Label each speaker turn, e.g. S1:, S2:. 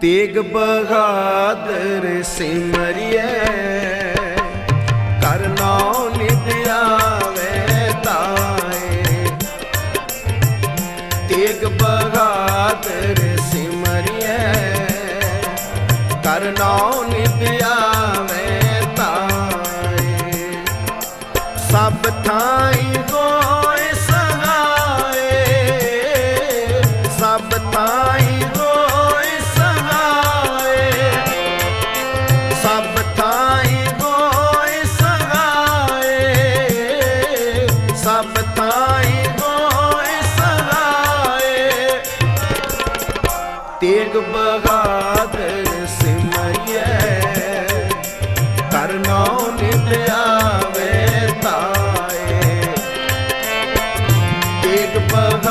S1: ਤੇਗ ਬਹਾਦਰ ਸਿਮਰਿਐ ਕਰਨੋ ਨਿਤ ਆਵੇ ਤਾਏ। ਤੇਗ ਬਹਾਦਰ ਸਿਮਰਿਐ ਕਰਨੋ ਨਿਤ ਆਵੇ ਤਾਏ। ਸਭ ਥਾਈ ਹੋਏ ਤੇਗ ਬਹਾਦਰ ਸਿਮਰਿਐ ਕਰਨੋ ਨਿਤ ਆਵੇ ਤਾਏ। ਤੇਗ ਬਹਾਦਰ